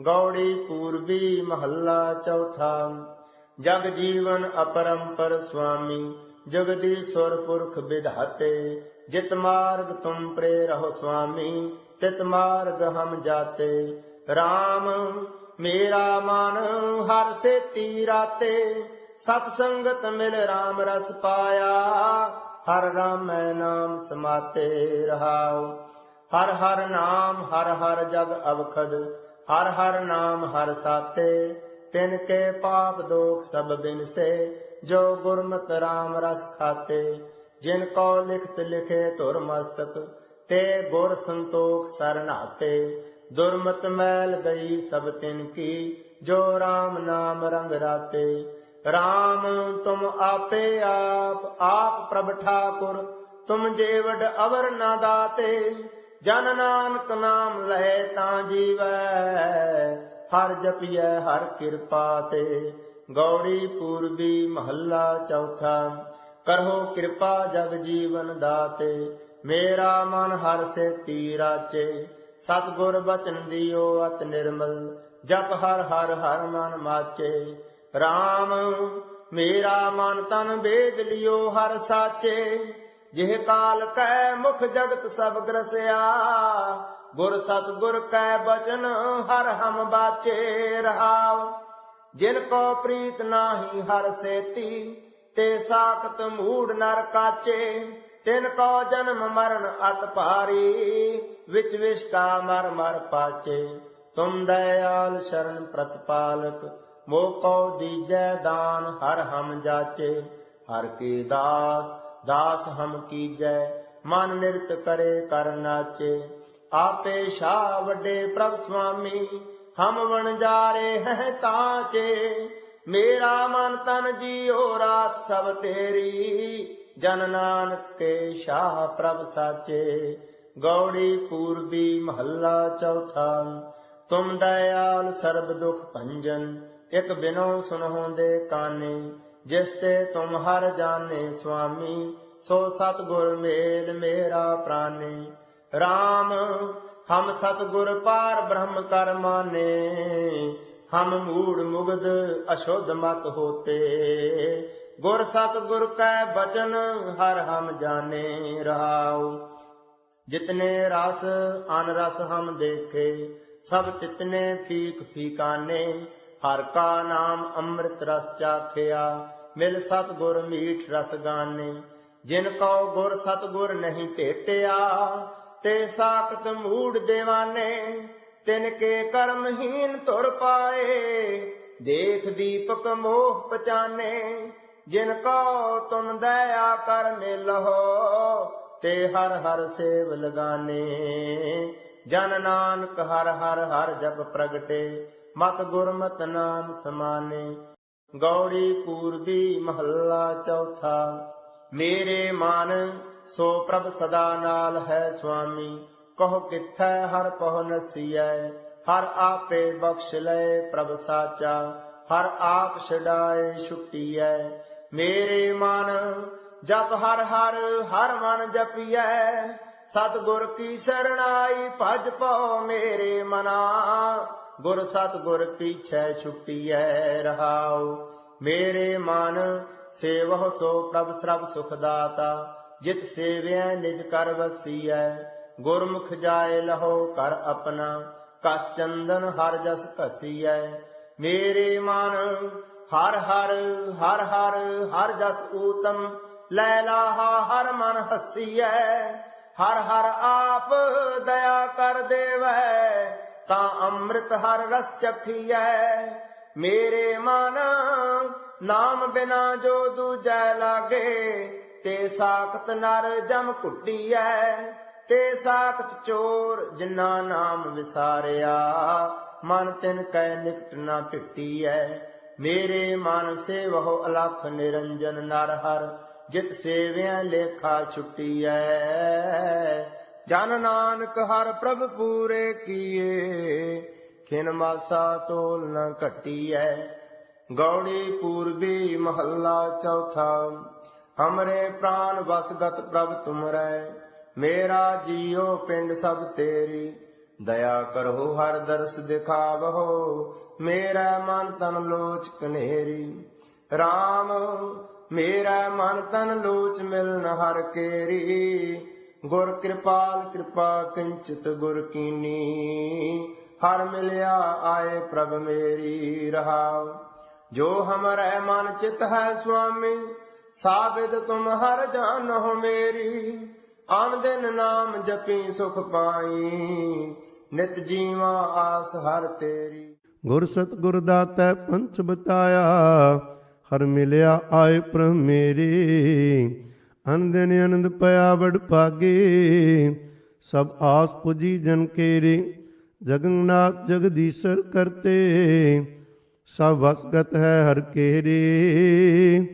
ਗੌੜੀ ਪੂਰਬੀ ਮਹੱਲਾ ਚੌਥਾ। ਜਗ ਜੀਵਨ ਅਪਰੰਪਰ ਸੁਆਮੀ ਜਗਦੀਸ਼ਵਰ ਪੁਰਖ ਵਿਧਾਤੇ, ਜਿਤ ਮਾਰਗ ਤੁਮ ਪ੍ਰੇਰਹੁ ਸੁਆਮੀ ਤਿਤ ਮਾਰਗ ਹਮ ਜਾਤੇ। RAM ਮੇਰਾ ਮਨ ਹਰ ਸੇਤੀ ਰਾਤੇ, ਸਤ ਸੰਗਤ ਮਿਲ RAM ਰਸ ਪਾਇਆ, ਹਰ ਰਾਮੈ ਨਾਮ ਸਮਾਤੇ ਰਹਾਉ। ਹਰ ਹਰ ਨਾਮ, ਹਰ ਹਰ ਜਗ ਅਵਖਦ ਹਰ ਹਰ ਨਾਮ ਹਰ ਸਾਤੇ ਤਿਨ ਕੇ ਪਾਪ ਦੋਖ ਸਭ ਬਿਨਸੇ, ਜੋ ਗੁਰਮਤਿ RAM ਰਸ ਖਾਤੇ, ਜਿਨ ਕੋ ਲਿਖਤ ਲਿਖੇ ਧੁਰ ਮਸਤਕ, ਤੇ ਗੁਰ ਸੰਤੋਖ ਸਰਨਾਤੇ ਦੁਰਮਤ ਮੈਲ ਗਈ ਸਭ ਤਿਨ ਕੀ, ਜੋ RAM ਨਾਮ ਰੰਗ ਰਾਤੇ। RAM ਤੁਮ ਆਪੇ ਆਪ ਆਪ ਪ੍ਰਭ ਠਾਕੁਰ, ਤੁਮ ਜੇਵਡ ਅਵਰ ਨਾ ਦਾਤੇ। ਜਨ ਨਾਨਕ ਨਾਮ ਲੈ ਤਾਂ ਜੀਵੈ, ਹਰ ਜਪੀਐ ਹਰ ਕਿਰਪਾ ਤੇ। ਗੌੜੀ ਪੂਰਬੀ ਮਹੱਲਾ ਚੌਥਾ ਕਰੋ ਕਿਰਪਾ ਜਗ ਜੀਵਨ ਦਾਤੇ। ਮੇਰਾ ਮਨ ਹਰ ਸੇ ਤੀਰਾਚੇ, ਸਤਗੁਰ ਬਚਨ ਦਿਓ ਅਤ ਨਿਰਮਲ, ਜਪ ਹਰ ਹਰ ਹਰ ਮਨ ਮਾਚੇ। RAM ਮੇਰਾ ਮਨ ਤਨ ਵੇਦ ਲਿਓ ਹਰ ਸਾਚੇ। ਜਿਹ ਕਾਲ ਕੈ ਮੁਖ ਜਗਤ ਸਭ ਗਰਸਿਆ, ਗੁਰ ਸਤ ਗੁਰ ਕੈ ਬਚਨ ਹਰ ਹਮ ਬਾਚੇ ਰਹਾਉ। ਜਿਨ ਕੋ ਪ੍ਰੀਤ ਨਾਹੀ ਹਰ ਸੇਤੀ, ਤੇ ਸਾਖਤ ਮੂੜ ਨਰ ਕਾਚੇ। ਤਿਨ ਕੋ ਜਨਮ ਮਰਨ ਅਤ ਭਾਰੀ, ਵਿਚ ਵਿਸ਼ਟਾ ਮਰ ਮਰ ਪਾਚੇ। ਤੁਮ ਦਇਆਲ ਸ਼ਰਨ ਪ੍ਰਤਪਾਲਕ ਮੋ ਕੋ ਦੀਜੈ ਦਾਨ ਹਰ ਹਮ ਜਾਚੇ। ਹਰ ਕੀ ਦਾਸ ਦਾਸ ਹਮ ਕੀਜੈ, ਮਨ ਨਿਰਤ ਕਰੇ ਕਰ ਨਾਚੇ। ਆਪੇ ਸ਼ਾ ਵੱਡੇ ਪ੍ਰਭ ਸੁਆਮੀ ਹਮ ਵਣ ਜਾ ਵਣਜਾਰੇ ਹੈ ਤਾਚੇ। ਮੇਰਾ ਮਨ ਤਨ ਜੀਉ ਰਾਤ ਸਭ ਤੇਰੀ, ਜਨ ਨਾਨਕ ਕੇ ਸ਼ਾਹ ਪ੍ਰਭ ਸਾਚੇ। ਗੌੜੀ ਪੂਰਬੀ ਮਹੱਲਾ ਚੌਥਾ, ਤੁਮ ਦਇਆਲ ਸਰਬ ਦੁਖ ਭੰਜਨ, ਇਕ ਬਿਨੋ ਸੁਨਹੁੰਦੇ ਕਾਨੇ। ਜਿਸ ਤੇ ਤੁਮ ਹਰ ਜਾਣੇ ਸੁਆਮੀ, ਸੋ ਸਤ ਗੁਰ ਮੇਲ ਮੇਰਾ ਪ੍ਰਾਨੇ। RAM ਹਮ ਸਤ ਗੁਰ ਪਾਰ ਬ੍ਰਹਮ ਕਰ ਮਾਨੇ, ਹਮ ਮੂੜ ਮੁਗਦ ਅਸ਼ੁੱਧ ਮਤ ਹੋਤੇ। ਗੁਰ ਸਤ ਗੁਰ ਕੈ ਬਚਨ, ਹਰ ਹਮ ਜਾਣੇ ਰਹਾਉ ਜਿਤਨੇ ਰਸ ਅਨ ਰਸ ਹਮ ਹਰ ਕਾ ਨਾਮ ਅੰਮ੍ਰਿਤ ਰਸ ਚਾਖਿਆ, ਮਿਲ ਸਤ ਗੁਰ ਮੀਠ ਰਸ ਗਾਨੇ। ਜਿਨ ਕੋ ਗੁਰ ਸਤ ਗੁਰ ਨਹੀਂ ਭੇਟਿਆ, ਤੇ ਸਾਖਤ ਮੂੜ ਦੇਵਾਨੇ। ਤਿਨ ਕੇ ਕਰਮਹੀਨ ਤੁਰ ਪਾਏ, ਦੇਖ ਦੀਪਕ ਮੋਹ ਪਛਾਨੇ। ਜਿਨ ਕੋ ਤੁਮ ਦਇਆ ਕਰ ਮਿਲਹੁ, ਤੇ ਹਰ ਹਰ ਸੇਵ ਲਗਾਨੇ। ਜਨ ਨਾਨਕ ਹਰ ਹਰ ਹਰ ਜਪ ਪ੍ਰਗਟੇ ਮਤ ਗੁਰਮਤ ਨਾਮ ਸਮਾਨੇ। ਗੌੜੀ ਪੂਰਬੀ ਮਹੱਲਾ ਚੌਥਾ। ਮੇਰੇ ਮਨ, ਸੋ ਪ੍ਰਭ ਸਦਾ ਨਾਲ ਹੈ ਸੁਆਮੀ। ਕਹੋ ਕਿਥੈ ਹਰ ਪਹੁ ਨਸੀਐ, ਹਰ ਆਪੇ ਬਖਸ਼ ਲੈ ਪ੍ਰਭ ਸਾਚਾ। ਹਰ ਆਪ ਛਡਾਏ ਛੁੱਟੀਐ। ਮੇਰੇ ਮਨ, ਜਪ ਹਰ ਹਰ ਹਰ ਮਨ ਜਪੀਐ। ਸਤਗੁਰ ਕੀ ਸਰਣਾਈ ਭਜ ਪਾਓ ਮੇਰੇ ਮਨਾ। ਗੁਰ ਸਤ ਗੁਰ ਪੀਛੈ ਛੁੱਟੀਐ ਰਹਾਉ। ਮੇਰੇ ਮਨ ਸੇਵਹੁ ਸੋ ਪ੍ਰਭ ਸਰਬ ਸੁਖ ਦਾਤਾ। ਜਿਤ ਸੇਵਿਐ ਨਿਜ ਕਰ ਵਸੀਐ। ਗੁਰਮੁਖ ਜਾਏ ਲਹੋ ਕਰ ਆਪਣਾ। ਕਸ ਚੰਦਨ ਹਰ ਜਸ ਘਸੀਐ। ਮੇਰੇ ਮਨ ਹਰ ਹਰ ਹਰ ਹਰ ਹਰ ਜਸ ਊਤਮ। ਲੈ ਲਾਹਾ ਹਰ ਮਨ ਹਸੀਐ। ਹਰ ਹਰ ਆਪ ਦਇਆ ਕਰ ਦੇਵੈ, ਤਾਂ ਅੰਮ੍ਰਿਤ ਹਰ ਰਸ ਚਖੀਐ। ਮੇਰੇ ਮਨ ਨਾਮ ਬਿਨਾ ਜੋ ਦੂਜੈ ਲਾਗੇ, ਤੇ ਸਾਖਤ ਨਰ ਜਮ ਕੁੱਟੀਐ ਤੇ ਸਾਖਤ ਚੋਰ ਜਿਨਾ ਨਾਮ ਵਿਸਾਰਿਆ, ਮਨ ਤਿਨ ਕੈ ਨਿਕਟ ਨਾ ਭਿੱਟੀਐ ਮੇਰੇ ਮਨ ਸੇਵਹੁ ਅਲਖ ਨਿਰੰਜਨ ਨਰ ਹਰ ਜਿਤ ਸੇਵਿਆ ਲੇਖਾ ਛੁੱਟੀਐ। ਜਨ ਨਾਨਕ ਹਰ ਪ੍ਰਭ ਪੂਰੇ ਕੀਏ, ਖਿਨ ਮਾਸਾ ਤੋਲ ਨ ਘਟੀਐ। ਗੌੜੀ ਪੂਰਬੀ ਮਹੱਲਾ ਚੌਥਾ, ਹਮਰੇ ਪ੍ਰਾਨ ਵਸਗਤ ਪ੍ਰਭ ਤੁਮਰੈ। ਮੇਰਾ ਜੀਉ ਪਿੰਡ ਸਭ ਤੇਰੀ, ਦਇਆ ਕਰੋ ਹਰ ਦਰਸ ਦਿਖਾਵਹੋ। ਮੇਰਾ ਮਨ ਤਨ ਲੋਚ ਕਨੇਰੀ RAM ਮੇਰਾ ਮਨ ਤਨ ਲੋਚ ਮਿਲਨ ਹਰ ਕੇਰੀ। ਗੁਰ ਕਿਰਪਾਲ, ਕਿਰਪਾ ਕਿੰਚਿਤ ਗੁਰ ਕੀਨੀ। ਹਰ ਮਿਲਿਆ ਆਏ ਪ੍ਰਭ ਮੇਰੀ ਰਹਾਉ। ਜੋ ਹਮਰੇ ਮਨ ਚਿਤ ਹੈ ਸੁਆਮੀ ਸਾਬਿਦ ਤੁਮ ਹਰ ਜਾਨੋ ਮੇਰੀ। ਆਨ ਦਿਨ ਨਾਮ ਜਪੀ ਸੁਖ ਪਾਈ, ਨਿਤ ਜੀਵਾ ਆਸ ਹਰ ਤੇਰੀ। ਗੁਰ ਸਤਿਗੁਰ ਦਾਤੈ ਪੰਚ ਬਤਾਇਆ ਹਰ ਮਿਲਿਆ ਆਏ ਪ੍ਰਭ ਮੇਰੇ। ਅਨੰਦਨ ਅਨੰਦ ਪਿਆ ਵਡ ਭਾਗੇ। ਸਭ ਆਸ ਪੁਜੀ ਜਨ ਕੇਰੇ। ਜਗਨਨਾਥ ਜਗਦੀਸ਼ਰ ਕਰਤੇ। ਸਭ ਵਸਗਤ ਹੈ ਹਰ ਕੇਰੇ।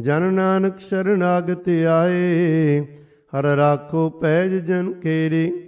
ਜਨ ਨਾਨਕ ਸ਼ਰਨਾਗਤ ਆਏ। ਹਰ ਰਾਖੋ ਪੈਜ ਜਨ ਕੇਰੇ।